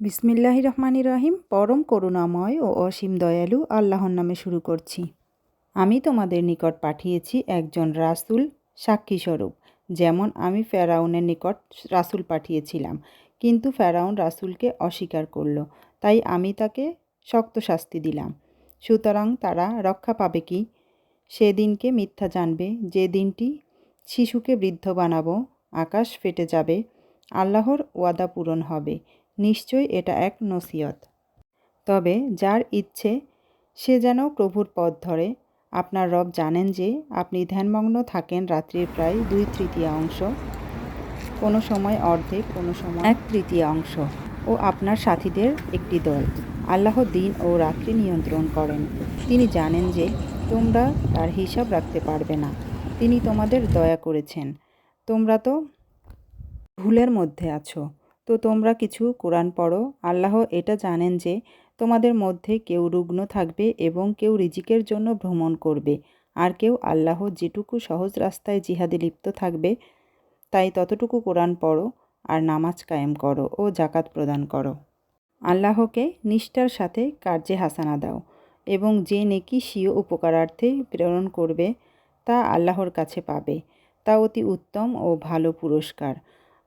বিসমিল্লাহির রহমানির রহিম, পরম করুণাময় ও অসীম দয়ালু আল্লাহর নামে শুরু করছি। আমি তোমাদের নিকট পাঠিয়েছি একজন রাসূল সাক্ষীস্বরূপ যেমন আমি ফেরাউনের নিকট রাসূল পাঠিয়েছিলাম, কিন্তু ফেরাউন রাসুলকে অস্বীকার করল, তাই আমি তাকে শক্ত শাস্তি দিলাম। সুতরাং তারা রক্ষা পাবে কি? সেদিনকে মিথ্যা জানবে, যে দিনটি শিশুকে বৃদ্ধ বানাবো, আকাশ ফেটে যাবে, আল্লাহর ওয়াদা পূরণ হবে। নিশ্চয়ই এটা এক নসিহত। তবে যার ইচ্ছে, সে যেন প্রভুর পথ ধরে। আপনার রব জানেন যে আপনি ধ্যানমগ্ন থাকেন রাত্রির প্রায় দুই তৃতীয় অংশ, কোনো সময় অর্ধেক, কোনো সময় এক তৃতীয় অংশ, ও আপনার সাথীদের একটি দল। আল্লাহ দিন ও রাত্রি নিয়ন্ত্রণ করেন। তিনি জানেন যে তোমরা তার হিসাব রাখতে পারবে না। তিনি তোমাদের দয়া করেছেন। তোমরা তো ভুলের মধ্যে আছো। তো তোমরা কিছু কোরআন পড়ো। আল্লাহ এটা জানেন যে তোমাদের মধ্যে কেউ রুগ্ন থাকবে এবং কেউ রিজিকের জন্য ভ্রমণ করবে। আর কেউ আল্লাহ যেটুকু সহজ রাস্তায় জিহাদে লিপ্ত থাকবে, তাই ততটুকু কোরআন পড়ো আর নামাজ কায়েম করো ও জাকাত প্রদান করো। আল্লাহকে নিষ্ঠার সাথে কার্যে হাসানা দাও এবং যে নেকি স্বীয় উপকারার্থে প্রেরণ করবে, তা আল্লাহর কাছে পাবে। তা অতি উত্তম ও ভালো পুরস্কার।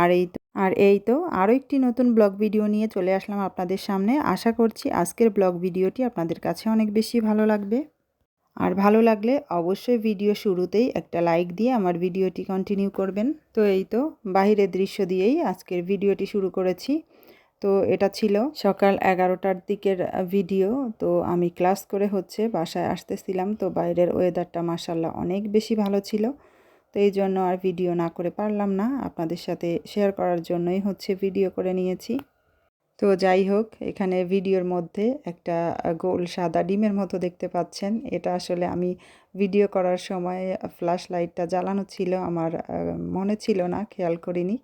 আর এই তো, আর এই তো আরও একটি নতুন ব্লগ ভিডিও নিয়ে চলে আসলাম আপনাদের সামনে। আশা করছি আজকের ব্লগ ভিডিওটি আপনাদের কাছে অনেক বেশি ভালো লাগবে। আর ভালো লাগলে অবশ্যই ভিডিও শুরুতেই একটা লাইক দিয়ে আমার ভিডিওটি কন্টিনিউ করবেন। তো এই তো বাহিরের দৃশ্য দিয়েই আজকের ভিডিওটি শুরু করেছি। তো এটা ছিল সকাল এগারোটার দিকের ভিডিও। তো আমি ক্লাস করে হচ্ছে বাসায় আসতেছিলাম। তো বাইরের ওয়েদারটা মাসাল্লাহ অনেক বেশি ভালো ছিল। তো এই জন্য আর ভিডিও না করে পারলাম না। আপনাদের সাথে শেয়ার করার জন্যই হচ্ছে ভিডিও করে নিয়েছি। তো যাই হোক, এখানে ভিডিওর মধ্যে একটা গোল সাদা ডিমের মতো দেখতে পাচ্ছেন। এটা আসলে আমি ভিডিও করার সময় ফ্ল্যাশ লাইটটা জ্বালানো ছিল, আমার মনে ছিল না, খেয়াল করিনি।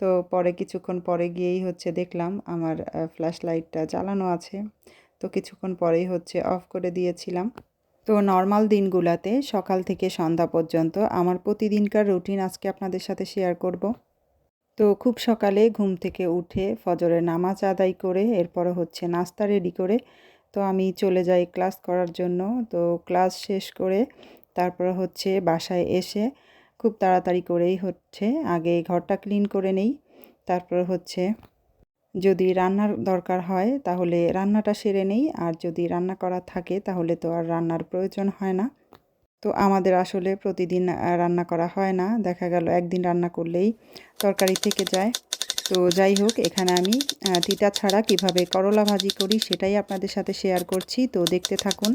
তো পরে কিছুক্ষণ পরে গিয়েই হচ্ছে দেখলাম আমার ফ্ল্যাশ লাইটটা জ্বালানো আছে। তো কিছুক্ষণ পরেই হচ্ছে অফ করে দিয়েছিলাম। তো নর্মাল দিনগুলোতে সকাল থেকে সন্ধ্যা পর্যন্ত আমার প্রতিদিনকার রুটিন আজকে আপনাদের সাথে শেয়ার করব। তো খুব সকালে ঘুম থেকে উঠে ফজরের নামাজ আদায় করে, এরপর হচ্ছে নাস্তা রেডি করে, তো আমি চলে যাই ক্লাস করার জন্য। তো ক্লাস শেষ করে তারপর হচ্ছে বাসায় এসে খুব তাড়াতাড়ি করেই হচ্ছে আগে ঘরটা ক্লিন করে নেই, তারপর হচ্ছে যদি রান্নার দরকার হয়, তাহলে রান্নাটা সেরে নেই। আর যদি রান্না করা থাকে, তাহলে তো আর রান্নার প্রয়োজন হয় না। তো আমাদের আসলে প্রতিদিন রান্না করা হয় না। দেখা গেল একদিন রান্না করলেই তরকারি থেকে যায়। তো যাই হোক, এখানে আমি তিতা ছাড়া কীভাবে করলা ভাজি করি, সেটাই আপনাদের সাথে শেয়ার করছি। তো দেখতে থাকুন।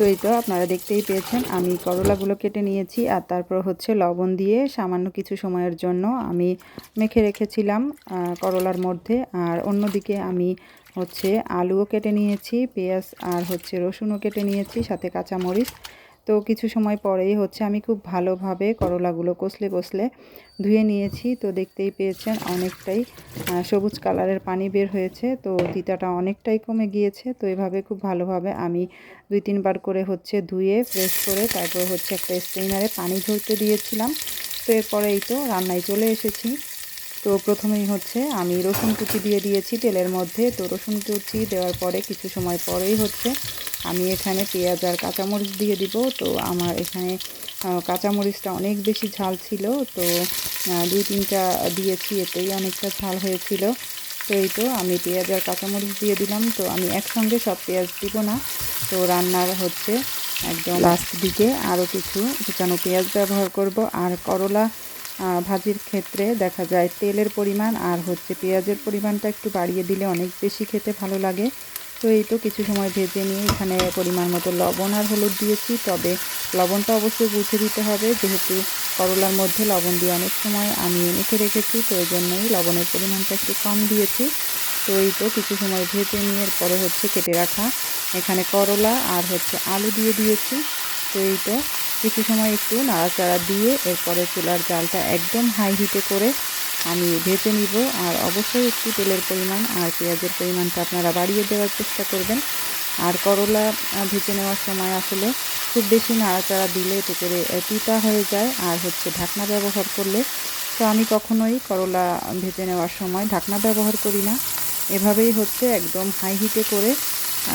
তো এই তো আপনারা দেখতেই পেয়েছেন, আমি করলাগুলো কেটে নিয়েছি আর তারপর হচ্ছে লবণ দিয়ে সামান্য কিছু সময়ের জন্য আমি মেখে রেখেছিলাম করলার মধ্যে। আর অন্যদিকে আমি হচ্ছে আলুও কেটে নিয়েছি, পেঁয়াজ আর হচ্ছে রসুনও কেটে নিয়েছি, সাথে কাঁচামরিচ। তো কিছু সময় পরেই হচ্ছে আমি খুব ভালোভাবে করলাগুলো কষলে কষলে ধুয়ে নিয়েছি। তো দেখতেই পেয়েছেন অনেকটাই সবুজ কালারের পানি বের হয়েছে। তো তিতাটা অনেকটাই কমে গিয়েছে। তো এভাবে খুব ভালোভাবে আমি দুই তিনবার করে হচ্ছে ধুয়ে ফ্রেশ করে তারপর হচ্ছে একটা স্টেইনারে পানি ঝরতে দিয়েছিলাম। তো এরপরেই তো রান্নায় চলে এসেছি। তো প্রথমেই হচ্ছে আমি রসুন কুচি দিয়ে দিয়েছি তেলের মধ্যে। তো রসুন কুচি দেওয়ার পরে কিছু সময় পরেই হচ্ছে আমি এখানে পেঁয়াজ আর কাঁচামরিচ দিয়ে দিব। তো আমার এখানে কাঁচামরিচটা অনেক বেশি ঝাল ছিল। তো দুই তিনটা দিয়েছি, এতেই অনেকটা ঝাল হয়েছিল। তো এই তো আমি পেঁয়াজ আর কাঁচামরিচ দিয়ে দিলাম। তো আমি একসঙ্গে সব পেঁয়াজ দিব না। তো রান্নার হচ্ছে একদম লাস্ট দিকে আরও কিছু কুচানো পেঁয়াজ ব্যবহার করব। আর করলা ভাজির ক্ষেত্রে দেখা যায় তেলের পরিমাণ আর হচ্ছে পেঁয়াজের পরিমাণটা একটু বাড়িয়ে দিলে অনেক বেশি খেতে ভালো লাগে। তো এই তো কিছু সময় ভেজে নিয়ে এখানে পরিমাণ মতো লবণ আর হলুদ দিয়েছি। তবে লবণটা অবশ্যই বুঝে দিতে হবে। যেহেতু করলার মধ্যে লবণ দিয়ে অনেক সময় আমি মেখে রেখেছি, তো এই জন্যই লবণের পরিমাণটা একটু কম দিয়েছি। তো এই তো কিছু সময় ভেজে নিয়ে এরপরে হচ্ছে কেটে রাখা এখানে করলা আর হচ্ছে আলু দিয়ে দিয়েছি। তো এই তো কিছু সময় একটু নাড়াচাড়া দিয়ে এরপরে চুলার জালটা একদম হাই হিটে করে আমি ভেজে নিব। আর অবশ্যই একটু তেলের পরিমাণ আর পেঁয়াজের পরিমাণটা আপনারা বাড়িয়ে দেওয়ার চেষ্টা করবেন। আর করলা ভেজে নেওয়ার সময় আসলে খুব বেশি নাড়াচাড়া দিলে এতে করে তিতা হয়ে যায়। আর হচ্ছে ঢাকনা ব্যবহার করলে তো আমি কখনোই করলা ভেজে নেওয়ার সময় ঢাকনা ব্যবহার করি না। এভাবেই হচ্ছে একদম হাই হিটে করে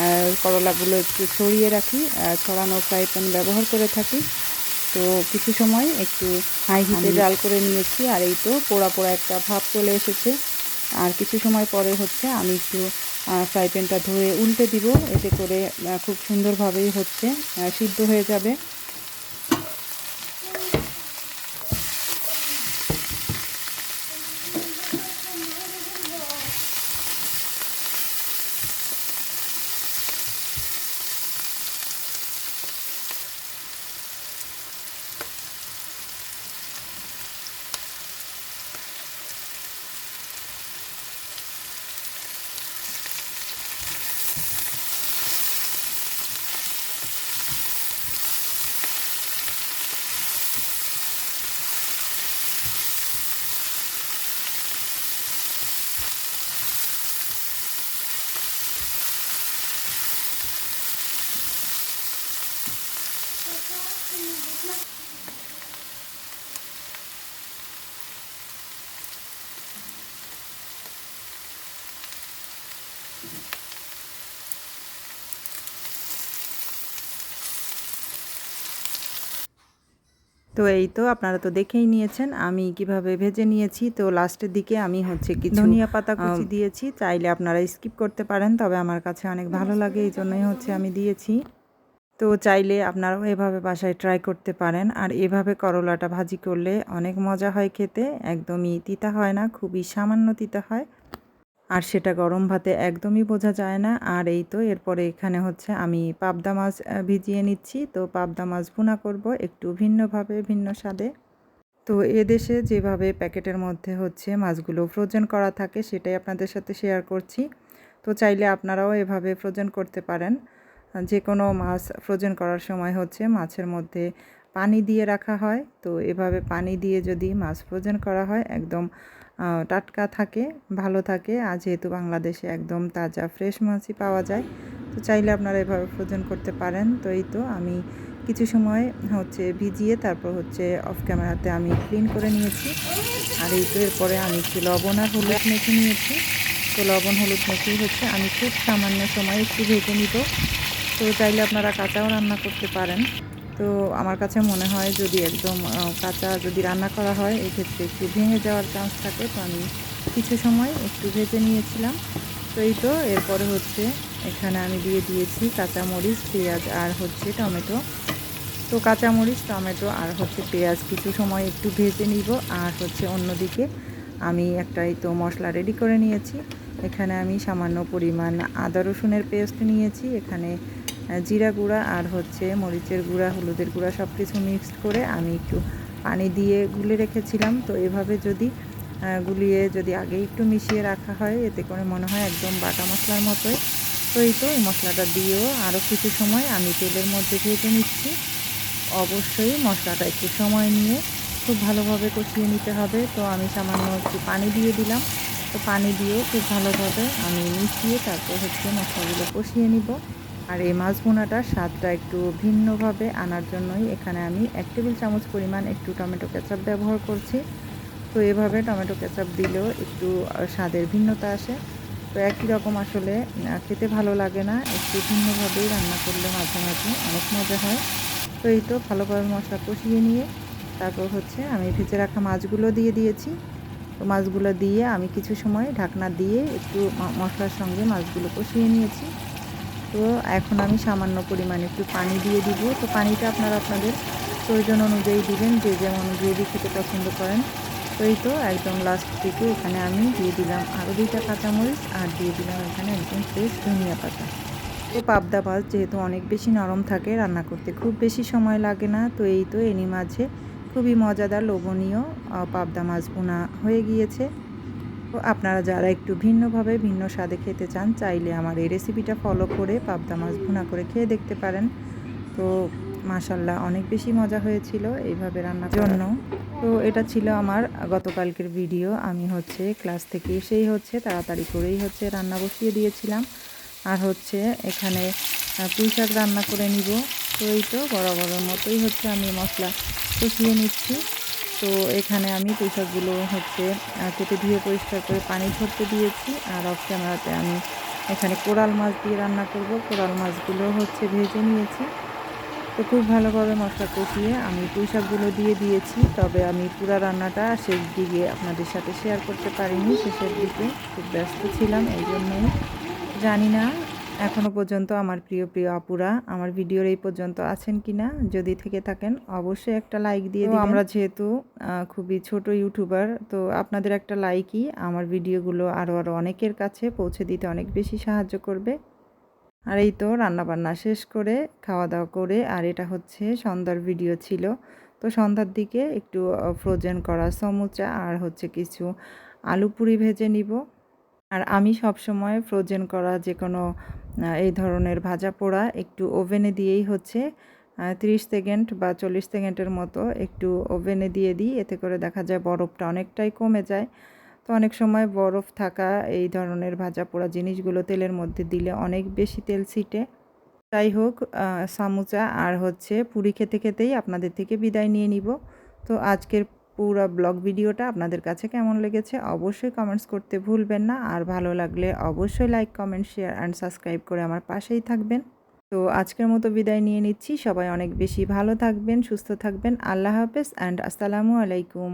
আর করলাগুলো একটু ছড়িয়ে রাখি আর ছড়ানো ফ্রাই প্যান ব্যবহার করে থাকি। তো কিছু সময় একটু হাই হিটে জাল করে নিয়েছি আর এই তো পোড়া পোড়া একটা ভাব চলে এসেছে। আর কিছু সময় পরে হচ্ছে আমি একটু ফ্রাই প্যানটা ধুয়ে উল্টে দিব এতে করে খুব সুন্দরভাবেই হচ্ছে সিদ্ধ হয়ে যাবে। তো এই তো আপনারা তো দেখেই নিয়েছেন আমি কীভাবে ভেজে নিয়েছি। তো লাস্টের দিকে আমি হচ্ছে কিছু ধনিয়া পাতা কুচি দিয়েছি চাইলে আপনারা স্কিপ করতে পারেন তবে আমার কাছে অনেক ভালো লাগে এই জন্যই হচ্ছে আমি দিয়েছি। তো চাইলে আপনারাও এভাবে বাসায় ট্রাই করতে পারেন আর এভাবে করলাটা ভাজি করলে অনেক মজা হয় খেতে একদমই তিতা হয় না খুবই সামান্য তিতা হয়। আর সেটা গরম ভাতে একদমই বোঝা যায় না। আর এই তো এরপরে এখানে হচ্ছে আমি পাবদা মাছ ভিজিয়ে নিচ্ছি। তো পাবদা মাছ ভুনা করব একটু ভিন্নভাবে, ভিন্ন স্বাদে। তো এদেশে যেভাবে প্যাকেটের মধ্যে হচ্ছে মাছগুলো ফ্রোজেন করা থাকে সেটাই আপনাদের সাথে শেয়ার করছি। তো চাইলে আপনারাও এভাবে ফ্রোজেন করতে পারেন। যে কোনো মাছ ফ্রোজেন করার সময় হচ্ছে মাছের মধ্যে পানি দিয়ে রাখা হয়। তো এভাবে পানি দিয়ে যদি মাছ ফ্রোজেন করা হয়, একদম টাটকা থাকে, ভালো থাকে। আর যেহেতু বাংলাদেশে একদম তাজা ফ্রেশ মাছই পাওয়া যায়, তো চাইলে আপনারা এভাবে ফ্রোজেন করতে পারেন। তো এই তো আমি কিছু সময় হচ্ছে ভিজিয়ে তারপর হচ্ছে অফ ক্যামেরাতে আমি ক্লিন করে নিয়েছি। আর এই তো এরপরে আমি একটু লবণ আর হলুদ মেখে নিয়েছি। তো লবণ, হলুদ মেখেই হচ্ছে আমি খুব সামান্য সময় একটু ভেজে নিব। তো চাইলে আপনারা কাঁচাও রান্না করতে পারেন। তো আমার কাছে মনে হয় যদি একদম কাঁচা যদি রান্না করা হয় এক্ষেত্রে একটু ভেঙে যাওয়ার চান্স থাকে। তো আমি কিছু সময় একটু ভেজে নিয়েছিলাম। তো এই তো, এরপরে হচ্ছে এখানে আমি দিয়ে দিয়েছি কাঁচামরিচ, পেঁয়াজ আর হচ্ছে টমেটো। তো কাঁচামরিচ, টমেটো আর হচ্ছে পেঁয়াজ কিছু সময় একটু ভেজে নিব। আর হচ্ছে অন্যদিকে আমি একটা এই তো মশলা রেডি করে নিয়েছি। এখানে আমি সামান্য পরিমাণ আদা রসুনের পেস্ট নিয়েছি। এখানে জিরা গুঁড়া আর হচ্ছে মরিচের গুঁড়া, হলুদের গুঁড়া সব কিছু মিক্সড করে আমি একটু পানি দিয়ে গুলে রেখেছিলাম। তো এভাবে যদি গুলিয়ে যদি আগে একটু মিশিয়ে রাখা হয়, এতে করে মনে হয় একদম বাটা মশলার মতোই। তো এই তো এই মশলাটা দিয়েও আরও কিছু সময় আমি তেলের মধ্যে ভেজে নিচ্ছি। অবশ্যই মশলাটা একটু সময় নিয়ে খুব ভালোভাবে কষিয়ে নিতে হবে। তো আমি সামান্য একটু পানি দিয়ে দিলাম। তো পানি দিয়ে খুব ভালোভাবে আমি মিশিয়ে তারপর হচ্ছে মশলাগুলো কষিয়ে নিব। আর এই মাছ ভুনাটার স্বাদটা একটু ভিন্নভাবে আনার জন্যই এখানে আমি এক টেবিল চামচ পরিমাণ একটু টমেটো কেচাপ ব্যবহার করছি। তো এভাবে টমেটো কেচাপ দিলেও একটু স্বাদের ভিন্নতা আসে। তো একই রকম আসলে খেতে ভালো লাগে না, একটু ভিন্নভাবেই রান্না করলে মাঝে মাঝে অনেক মজা হয়। তো এই তো ভালোভাবে মশলা কষিয়ে নিয়ে তারপর হচ্ছে আমি ভেজে রাখা মাছগুলো দিয়ে দিয়েছি। তো মাছগুলো দিয়ে আমি কিছু সময় ঢাকনা দিয়ে একটু মশলার সঙ্গে মাছগুলো কষিয়ে নিয়েছি। তো এখন আমি সামান্য পরিমাণে একটু পানি দিয়ে দিব। তো পানিটা আপনারা আপনাদের প্রয়োজন অনুযায়ী দিবেন, যে যেমন গ্রেভি খেতে পছন্দ করেন। তো এই তো একদম লাস্ট থেকে এখানে আমি দিয়ে দিলাম আরও দুইটা কাঁচামরিচ আর দিয়ে দিলাম এখানে একদম ফ্রেশ ধনিয়া পাতা। তো পাবদা মাছ যেহেতু অনেক বেশি নরম থাকে, রান্না করতে খুব বেশি সময় লাগে না। তো এই তো এনি মাঝে খুবই মজাদার লোভনীয় পাবদা মাছ বোনা হয়ে গিয়েছে। তো আপনারা যারা একটু ভিন্নভাবে ভিন্ন স্বাদে খেতে চান, চাইলে আমার এই রেসিপিটা ফলো করে পাবদা মাছ ভুনা করে খেয়ে দেখতে পারেন। তো মাসাল্লাহ অনেক বেশি মজা হয়েছিল এইভাবে রান্নার জন্য। তো এটা ছিল আমার গতকালকের ভিডিও আমি হচ্ছে ক্লাস থেকে এসেই হচ্ছে তাড়াতাড়ি করেই হচ্ছে রান্না বসিয়ে দিয়েছিলাম। আর হচ্ছে এখানে পুঁই শাক রান্না করে নিব। তো এই তো বরাবরের মতোই হচ্ছে আমি মশলা কষিয়ে নিচ্ছি। তো এখানে আমি পুঁইশাকগুলো হচ্ছে কেটে ধুয়ে পরিষ্কার করে পানি ধরতে দিয়েছি। আর অফ ক্যামেরাতে আমি এখানে কোরাল মাছ দিয়ে রান্না করব। কোরাল মাছগুলো হচ্ছে ভেজে নিয়েছি। তো খুব ভালোভাবে মশলা কষিয়ে আমি পুঁইশাকগুলো দিয়ে দিয়েছি। তবে আমি পুরা রান্নাটা শেষ দিকে আপনাদের সাথে শেয়ার করতে পারিনি। শেষের দিকে খুব ব্যস্ত ছিলাম এই জন্যই জানি না। এখনও পর্যন্ত আমার প্রিয় প্রিয় আপুরা আমার ভিডিওর এই পর্যন্ত আছেন কি না যদি থেকে থাকেন অবশ্যই একটা লাইক দিয়ে দিই আমরা যেহেতু খুবই ছোট ইউটিউবার তো আপনাদের একটা লাইকই আমার ভিডিওগুলো আরও আরও অনেকের কাছে পৌঁছে দিতে অনেক বেশি সাহায্য করবে। আর এই তো রান্নাবান্না শেষ করে খাওয়া দাওয়া করে আর এটা হচ্ছে সন্ধ্যার ভিডিও ছিল। তো সন্ধ্যার দিকে একটু ফ্রোজেন করা সমুচা আর হচ্ছে কিছু আলু পুরি ভেজে নিব। আর আমি সব সময় ফ্রোজেন করা যে কোনো এই ধরনের ভাজা পোড়া একটু ওভেনে দিয়েই হচ্ছে। তিরিশ সেকেন্ড বা চল্লিশ সেকেন্ডের মতো একটু ওভেনে দিয়ে দিই, এতে করে দেখা যায় বরফটা অনেকটাই কমে যায়। তো অনেক সময় বরফ থাকা এই ধরনের ভাজা পোড়া জিনিসগুলো তেলের মধ্যে দিলে অনেক বেশি তেল ছিটে। যাই হোক সামুচা আর হচ্ছে পুরি খেতে খেতেই আপনাদের থেকে বিদায় নিয়ে নিব। তো আজকের পুরো ব্লগ ভিডিওটা আপনাদের কাছে কেমন লেগেছে অবশ্যই কমেন্টস করতে ভুলবেন না। আর ভালো লাগলে অবশ্যই like comment share and subscribe করে আমার পাশেই থাকবেন। তো আজকের মতো বিদায় নিয়ে নিচ্ছি। সবাই অনেক বেশি ভালো থাকবেন, সুস্থ থাকবেন। আল্লাহ হাফেজ অ্যান্ড আসসালামু আলাইকুম।